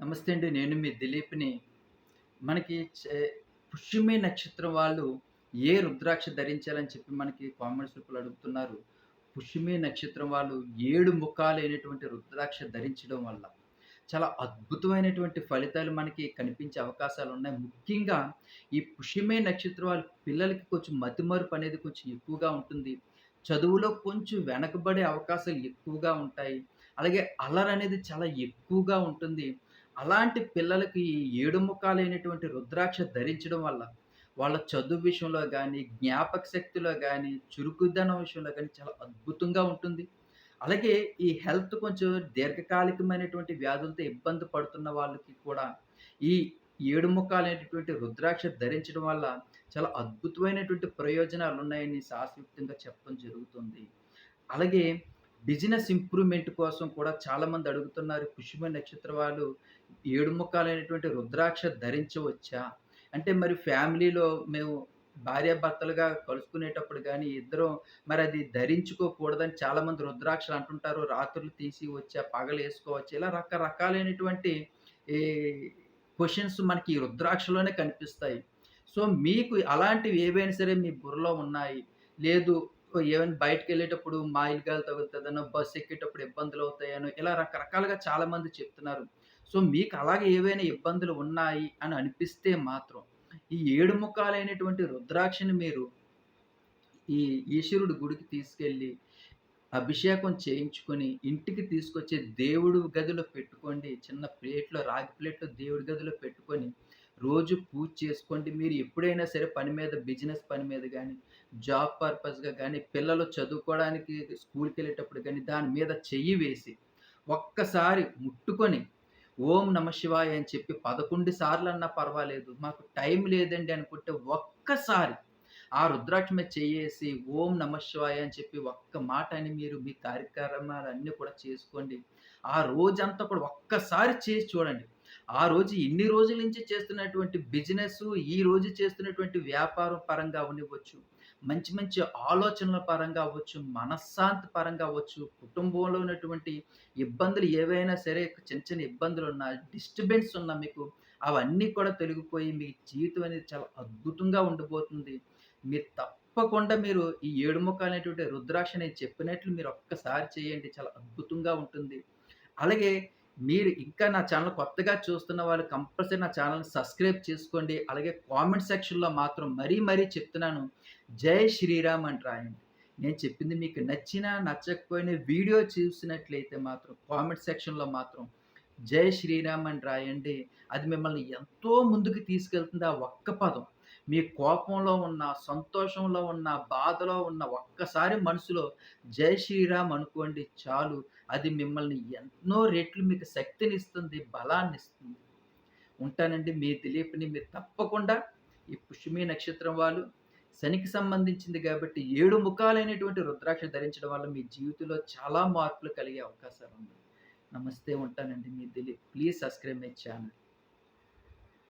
నమస్తే అండి. నేను మీ దిలీప్‌ని. మనకి చే నక్షత్రం వాళ్ళు ఏ రుద్రాక్ష ధరించాలని చెప్పి మనకి కామెంట్స్ రూపంలో అడుగుతున్నారు. పుష్యమే నక్షత్రం వాళ్ళు ఏడు ముఖాలైనటువంటి రుద్రాక్ష ధరించడం వల్ల చాలా అద్భుతమైనటువంటి ఫలితాలు మనకి కనిపించే అవకాశాలు ఉన్నాయి ముఖ్యంగా ఈ పుష్యమే నక్షత్రం వాళ్ళ పిల్లలకి కొంచెం మతిమరుపు అనేది కొంచెం ఎక్కువగా ఉంటుంది. చదువులో కొంచెం వెనకబడే అవకాశాలు ఎక్కువగా ఉంటాయి. అలాగే అల్లరనేది చాలా ఎక్కువగా ఉంటుంది. అలాంటి పిల్లలకి ఈ ఏడు ముఖాలైనటువంటి రుద్రాక్ష ధరించడం వల్ల, వాళ్ళ చదువు విషయంలో కానీ జ్ఞాపక శక్తిలో కానీ చురుకుదనం విషయంలో కానీ చాలా అద్భుతంగా ఉంటుంది. అలాగే ఈ హెల్త్ కొంచెం దీర్ఘకాలికమైనటువంటి వ్యాధులతో ఇబ్బంది పడుతున్న వాళ్ళకి కూడా ఈ ఏడు ముఖాలైనటువంటి రుద్రాక్ష ధరించడం వల్ల చాలా అద్భుతమైనటువంటి ప్రయోజనాలు ఉన్నాయని శాస్త్రయుక్తంగా చెప్పడం జరుగుతుంది. అలాగే బిజినెస్ ఇంప్రూవ్‌మెంట్ కోసం కూడా చాలామంది అడుగుతున్నారు. పుష్యమి నక్షత్ర వాళ్ళు ఏడు ముఖాలైనటువంటి రుద్రాక్ష ధరించవచ్చా? అంటే మరి ఫ్యామిలీలో మేము భార్యాభర్తలుగా కలుసుకునేటప్పుడు కానీ ఇద్దరం అది ధరించుకోకూడదని చాలామంది రుద్రాక్షలు అంటుంటారు. రాత్రులు తీసి వచ్చా, పగలేసుకోవచ్చా? ఇలా రకరకాలైనటువంటి ఈ క్వశ్చన్స్ మనకి ఈ రుద్రాక్షలోనే కనిపిస్తాయి. సో, మీకు అలాంటివి ఏవైనా సరే మీ బుర్రలో ఉన్నాయి. లేదు ఏమైనా బయటికెళ్ళేటప్పుడు మాయిల్ గాలి తగులుతుందనో బస్సు ఎక్కేటప్పుడు ఇబ్బందులు అవుతాయనో ఇలా రకరకాలుగా చాలామంది చెప్తున్నారు. సో, మీకు అలాగే ఏవైనా ఇబ్బందులు ఉన్నాయి అని అనిపిస్తే మాత్రం, ఈ ఏడు ముఖాలైనటువంటి రుద్రాక్షని మీరు ఈ ఈశ్వరుడి గుడికి తీసుకెళ్ళి, అభిషేకం చేయించుకొని, ఇంటికి తీసుకొచ్చి దేవుడు గదిలో పెట్టుకోండి. చిన్న ప్లేట్‌లో రాగి ప్లేట్‌లో దేవుడి గదిలో పెట్టుకొని, రోజు పూజ చేసుకోండి. మీరు ఎప్పుడైనా సరే పని మీద బిజినెస్ పని మీద కానీ జాబ్ పర్పస్‌గా కానీ పిల్లలు చదువుకోవడానికి స్కూల్కి వెళ్ళేటప్పుడు కానీ దాని మీద చెయ్యి వేసి, ఒక్కసారి ముట్టుకొని, ఓం నమ శివాయ అని చెప్పి పదకొండు సార్లు అన్నా పర్వాలేదు. మాకు టైం లేదండి అనుకుంటే ఒక్కసారి ఆ రుద్రాక్ష మీద చెయ్యేసి, ఓం నమ శివాయ అని చెప్పి ఒక్క మాట అని మీరు మీ కార్యక్రమాలన్నీ కూడా చేసుకోండి. ఆ రోజంతా కూడా ఒక్కసారి చేసి చూడండి. ఆ రోజు ఇన్ని రోజుల నుంచి చేస్తున్నటువంటి బిజినెస్ ఈ రోజు చేస్తున్నటువంటి వ్యాపారం పరంగా ఉండవచ్చు మంచి మంచి ఆలోచనల పరంగా అవ్వచ్చు, మనశ్శాంతి పరంగా అవ్వచ్చు, కుటుంబంలో ఉన్నటువంటి ఇబ్బందులు ఏవైనా సరే చిన్న చిన్న ఇబ్బందులు ఉన్నా డిస్టర్బెన్స్ ఉన్నా మీకు అవన్నీ కూడా తొలగిపోయి మీ జీవితం అనేది చాలా అద్భుతంగా ఉండబోతుంది. మీరు తప్పకుండా మీరు ఈ ఏడు అనేటువంటి రుద్రాక్ష నేను చెప్పినట్లు మీరు ఒక్కసారి చేయండి. చాలా అద్భుతంగా ఉంటుంది. అలాగే మీరు ఇంకా నా ఛానల్ కొత్తగా చూస్తున్న వాళ్ళు కంపల్సరీ నా ఛానల్ని సబ్స్క్రైబ్ చేసుకోండి. అలాగే కామెంట్ సెక్షన్‌లో మాత్రం మరీ మరీ చెప్తున్నాను. జై శ్రీరామ్ అని రాయండి. నేను చెప్పింది మీకు నచ్చినా, నచ్చకపోయినా వీడియో చూసినట్లయితే మాత్రం కామెంట్ సెక్షన్‌లో మాత్రం జై శ్రీరామ్ అని రాయండి. అది మిమ్మల్ని ఎంతో ముందుకు తీసుకెళ్తుంది ఆ ఒక్క పదం. మీ కోపంలో ఉన్న, సంతోషంలో ఉన్న, బాధలో ఉన్న ఒక్కసారి మనసులో జై శ్రీరామ్ అనుకోండి చాలు. అది మిమ్మల్ని ఎన్నో రెట్లు మీకు శక్తిని ఇస్తుంది బలాన్ని ఇస్తుంది ఉంటానండి మీ దిలీప్‌ని. మీరు తప్పకుండా ఈ పుష్మి నక్షత్రం వాళ్ళు శనికి సంబంధించింది కాబట్టి ఏడు ముఖాలైనటువంటి రుద్రాక్ష ధరించడం వల్ల మీ జీవితంలో చాలా మార్పులు కలిగే అవకాశాలున్నాయి. నమస్తే ఉంటానండి మీ Dileep. Please subscribe my channel